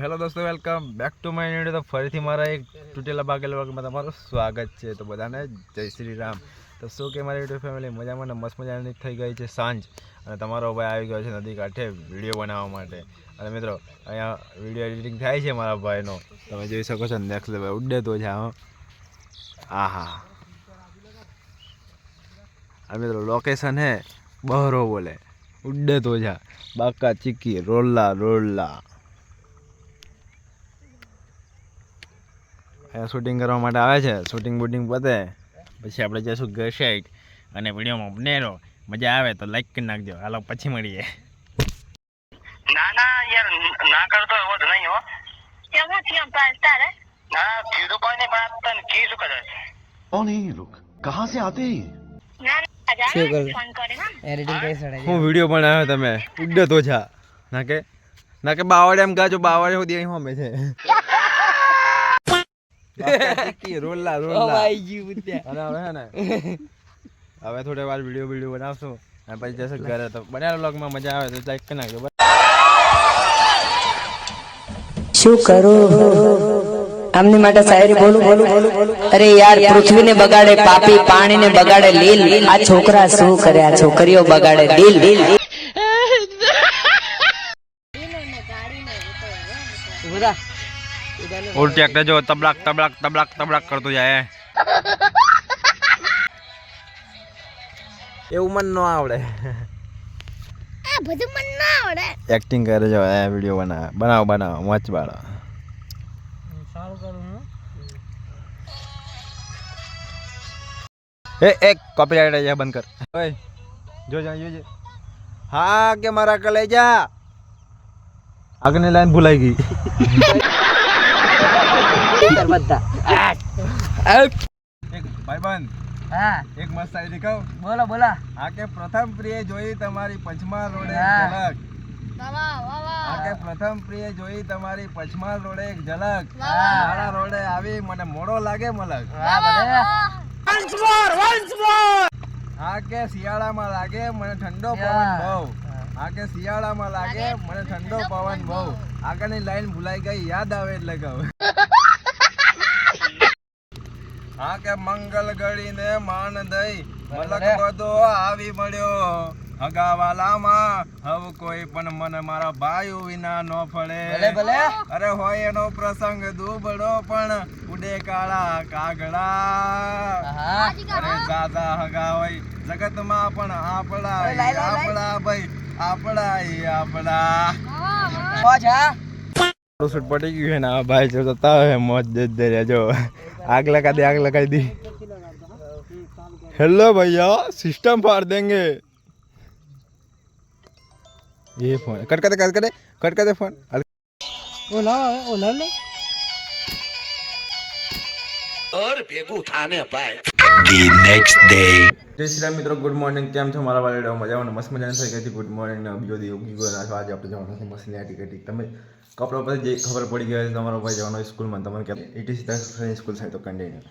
Hello દોસ્તો, welcome back to my video તો ફરીથી મારા એક તૂટેલા ભાગેલા વર્ગમાં તમારું સ્વાગત છે. તો બધાને જય શ્રી રામ. તો શું કે મારી યુટ્યુબ ફેમિલી મજામાં ને મસ્ત મજાની થઈ ગઈ છે સાંજ? અને તમારો ભાઈ આવી ગયો છે નદી કાંઠે વીડિયો બનાવવા માટે. અને મિત્રો, અહીંયા વીડિયો એડિટિંગ થાય છે મારા ભાઈનો. તમે જોઈ શકો છો નેક્સ્ટ લેવલ ઉડે તો છે, હા. આહા. આ મિત્રો લોકેશન હે બહરો બોલે. ઉડે તો જા બાકા ચીકી રોલ્લા રોલ્લા. શૂટિંગ કરવા માટે આવે છે. શૂટિંગ બૂટિંગ પતે. પછી આપણે જઈશું ઘર સાઈડ અને વિડીયોમાં બનેરો મજા આવે તો લાઈક કરી નાખજો. હાલો પછી મળીએ. ના ના યાર ના કરતો એવો જ નહીં હો. કેવું થયું પાંચ તારે? ના થયું પણ નહીં પણ તને કીધું કદાચ કોણ હે લોક કહાં સે આતે હું? વીડિયો બનાવ્યો તમે? ઉડ્ડો તો જા. ના કે ના કે બાવડે એમ ગાજો બાવડે સુધી અહીં હોમે છે. ગયું બુદ્ધ્યા અને હવે ને હવે થોડી વાર વીડિયો વીડિયો બનાવશું. અને પછી જશે ઘરે તો. બનાવ વ્લોગમાં મજા આવે તો લાઈક કરી નાખજો. શું કરું? આમની માટે શાયરી બોલું બોલું અરે યાર પૃથ્વીને બગાડે પાપી પાણીને બગાડે લીલ. આ છોકરા શું કરે આ છોકરીઓ બગાડે દિલ બધા ઓલ ટ્રેક્ટર જો તબલાક તબલાક તબલાક તબલાક કરતો જાય એવું મન ન આવડે. આ બધું મને ના આવડે. એક્ટિંગ કરે જો આ વીડિયો બનાવે. બનાવો બનાવ મોચ બાળો સારું કરું હું એ એક કોપીરાઇટ બંધ કર. ઓય જો જા જો હા કે મારા કલેજા આગળની લાઈન ભૂલાઈ ગઈ. બધા ભાઈબંધ. હા. એક મસ્ત આવી દેખાવ બોલો બોલો. આ કે પ્રથમ પ્રિય જોઈ તમારી પંચમહાલ રોડે ઝલક. વાહ વાહ આ કે પ્રથમ પ્રિય જોઈ તમારી પંચમહાલ રોડે એક ઝલક. મારા રોડે આવી મને મોડો લાગે મલક. આ કે શિયાળામાં લાગે મને ઠંડો પવન. બહુ. આ કે શિયાળામાં લાગે મને ઠંડો પવન બહુ. આગળની લાઈન ભૂલાઈ ગઈ યાદ આવે એટલે કહું. આ કે મંગલ ગળીને માન દઈ મલક બધો આવી મળ્યો. હગાવાલામાં હવે કોઈ પણ મને મારા ભાઈ વિના નો ફળે. અરે હોય એનો પ્રસંગ દુબળો પણ ઉડે કાળા કાગડા અરે દાદા હગા હોય જગતમાં પણ આપણા. આપણા ભાઈ આપણા આપડા આપણા હા? શૂટ પટી ગયું છે ને આ ભાઈ જો જતા હોય મોજ દે જો આગ લગા દે આગ લગાઈ દી हेलो भैया सिस्टम फाड़ देंगे ये फोन कट कर दे कट कर दे कट कर दे फोन ઓલા ઓલા લે જય શ્રી રામ મિત્રો ગુડ મોર્નિંગ કેમ છો મારા વાળા મજામાં મસ્ત મજાની થઈ ગઈ હતી ગુડ મોર્નિંગ ને બીજો દી ઉગી ગયો આજે આપણે જવાનું છે મસ્ત નેટી કટી તમે કપડા પર જે ખબર પડી ગઈ છે તમારો ભાઈ જવાનો સ્કૂલમાં તમારે કે એટી સીધા સ્કૂલ છે તો કન્ટિન્યુ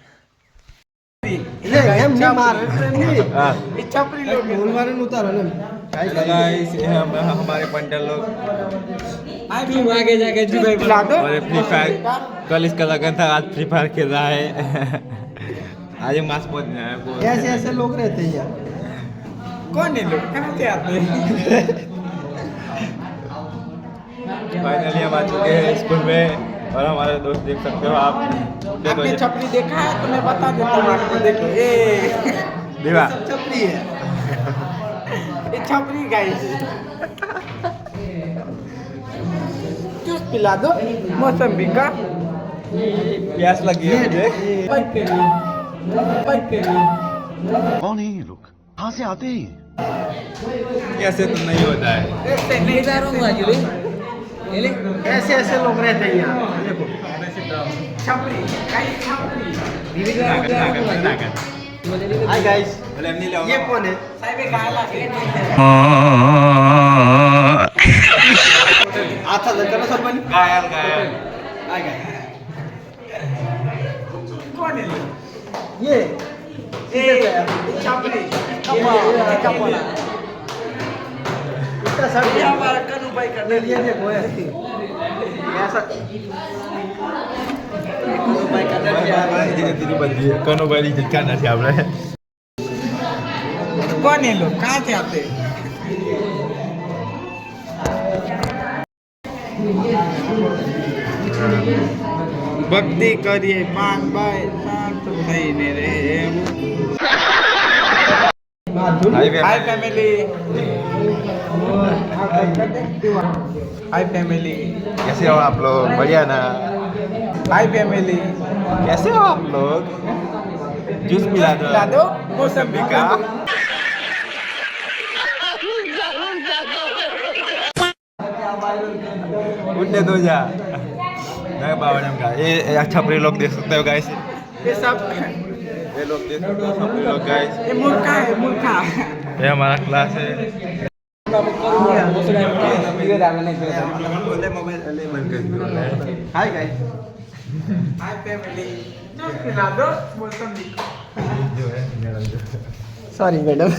हाँ गाइस ये हम हमारे पंडल लोग આગે આગે જાકે જીભાઈ બોલા દો और फ्री फायर कल इसका लगन था आज फ्री फायर खेल रहा है आज मास्क पहुंच गया है वो ऐसे ऐसे लोग रहते हैं यार कौन है लोग कहाँ से आते हैं फाइनली हम आ चुके हैं स्कूल में और हमारे दोस्त देख सकते हो आप। आपने छपरी देखा है तो मैं बता देता हूँ आपको देखो ये। देवा। छपरी है। ये छपरी गाइस जूस पिला दो मौसम्बी का। प्यास लगी है मुझे। कौन है ये लोग? कहाँ से आते हैं कैसे तो नहीं होता है। नहीं ऐसे ऐसे लोग रहते हैं यहाँ देखो छपरी गाइस छपरी हाय गाइस बोले हम नहीं ले ये कौन है साहब ये गाला है आता था करो सब बन गायल गायल आ गए कौन है ये ये छपरी कपड़ा कपड़ा इसका सर ये हमारा कनु भाई का ये देखो ये કનુભાઈ જગ્યા નથી આપણે કોણ એ લોકો કાં છે આપે ભક્તિ કરીએ પાન બાય શાંત થઈને રહેવું હાય ફેમિલી हाय फैमिली कैसे हो आप लोग बढ़िया ना हाय फैमिली कैसे हो आप लोग जूस पिला दो पिला दो मौसमी का उठने दो जा मैं बाबा नाम का ये अच्छा प्रे लोग देख सकते हो गाइस ये सब ये लोग देख सकते हो सब लोग गाइस ये मूर्खा है मूर्खा ये हमारा क्लास है hi guys hi family juice पिला दो मौसमी सॉरी मैडम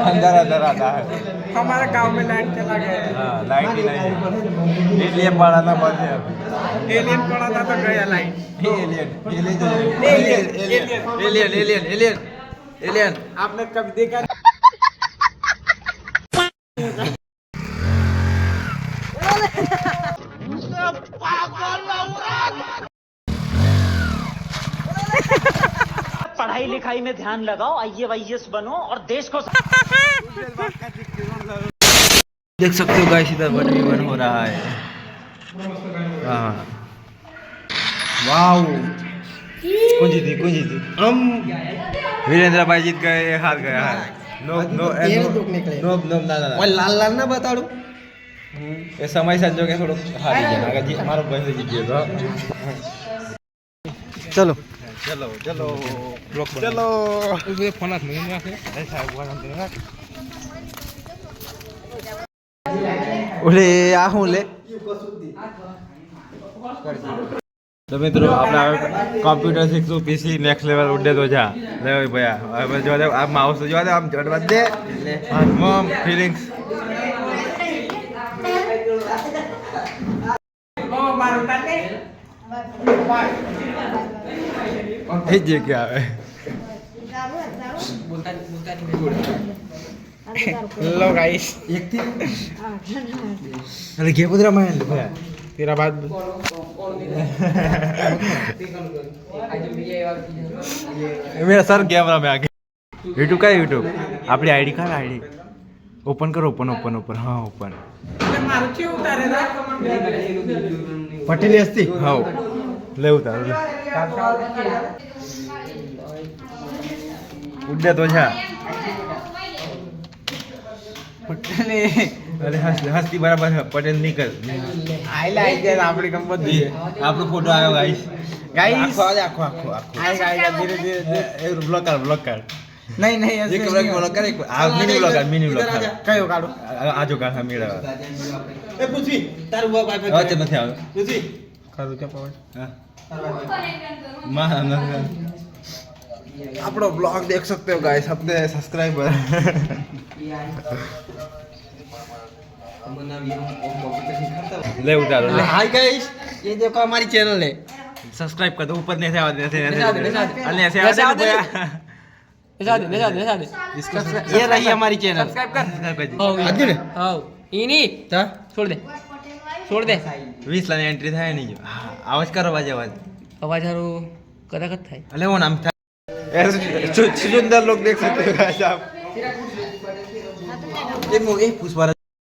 अंदर अंदर आता है हमारे गांव में लाइट चला गया है हाँ लाइट ही नहीं है इसलिए पढ़ाना बंद है अभी एलियन पड़ा था तो गया light alien alien alien alien alien alien alien आपने कभी देखा पढ़ाई लिखाई में ध्यान लगाओ आई वाई बनो और देश को देख सकते हो गाइस इधर वन वन हो रहा है। हाँ। वाओ। कौन जीती कौन जीती? हम વિરેન્દ્રભાઈ જીત ગયે હાર ગયા હાર નો લાલ લાલ ના બતાડું? એ સમય સંજોગે થોડુંક હારી ગયા. જી મારો ભાઈ જીત ગયો ચલો. ચલો ચલો. બ્લોક ચલો. ઓલે આ શું લે? તો મિત્રો આપણે હવે કોમ્પ્યુટર શીખશું પીસી નેક્સ્ટ લેવલ ઉડે તો જા. લે ભયા હવે જોવા દે આ માઉસ જોવા દે આમ ચડવા દે. મમ ફિલિંગ્સ એ જે કે આવે. હેલો ગાઈસ એક થી અરે ઘેપુદરા માં ભયા. तेरा बात मेरा सर कैमरा में आ गया यूट्यूब का यूट्यूब આપણી આઈડી કા આઈડી ઓપન કરો ઓપન ઓપન ઓપન હા ઓપન मारू क्यों उतारे ना પટેલી હસ્તી હા લે ઉતાર લે ઉડે તો છે पटने અરે હસ્તી બરાબર પટેલ નીકળ આયલા આઈ જાય આપણી કંપત દઈએ આપણો ફોટો આવ્યો ગાઈસ ગાઈસ આખો આખો આખો આઈ ગાઈસ ધીરે ધીરે બ્લોક કર બ્લોક કર નહીં નહીં એક બ્લોક બ્લોક કર એક આ મિની બ્લોક કર મિની બ્લોક કર કયો કાઢો? આજો કાઢા મેળા એ પૂછવી તારું બાપ આવ્યો હા નથી આવ્યો પૂછી કરું કે પવન હા. માં આપણો બ્લોગ દેખ સકતે હો ગાઈસ આપને સબસ્ક્રાઇબર ले उतारो ले हाय गाइस ये देखो हमारी चैनल है सब्सक्राइब कर दो ऊपर नहीं से आवाज नहीं से निशा दे, निशा दे। अन्य ऐसे निशा आवाज दे। नहीं निशा दे निशा दे निशा दे इसको ये रही हमारी चैनल सब्सक्राइब कर हो गई આજુ ને हो इनी ता छोड़ दे छोड़ दे 20 લાની એન્ટ્રી થાય નહીં જો હા, આવાજ કરો બાજુ અવાજ અવાજ હારું કદાચ થાય એટલે હું નામ થાય ऐसे सु- सुंदर लोग देख सकते हो गाइस आप એ મો એ પુષ્પા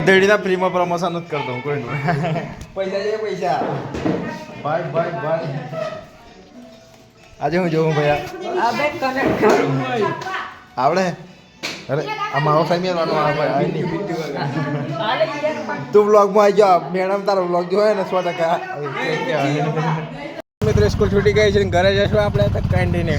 દેડીના ફ્રીમાં પ્રમોશન જ કરતો હું કોઈ પૈસા છે પૈસા. ભાઈ ભાઈ ભાઈ આજે હું જોઉં ભાઈ અબે કનેક્ટ કરું. ભાઈ આવડે? અરે આ મારો વાનો આ ભાઈ આઈ નહીં. તું બ્લોગમાં આવી જા મેડમ તારો બ્લોગ જોયો ને સો ટકા. મિત્રો સ્કૂલ છૂટી ગઈ છે ને ઘરે જશું આપણે તો કેન્ટીને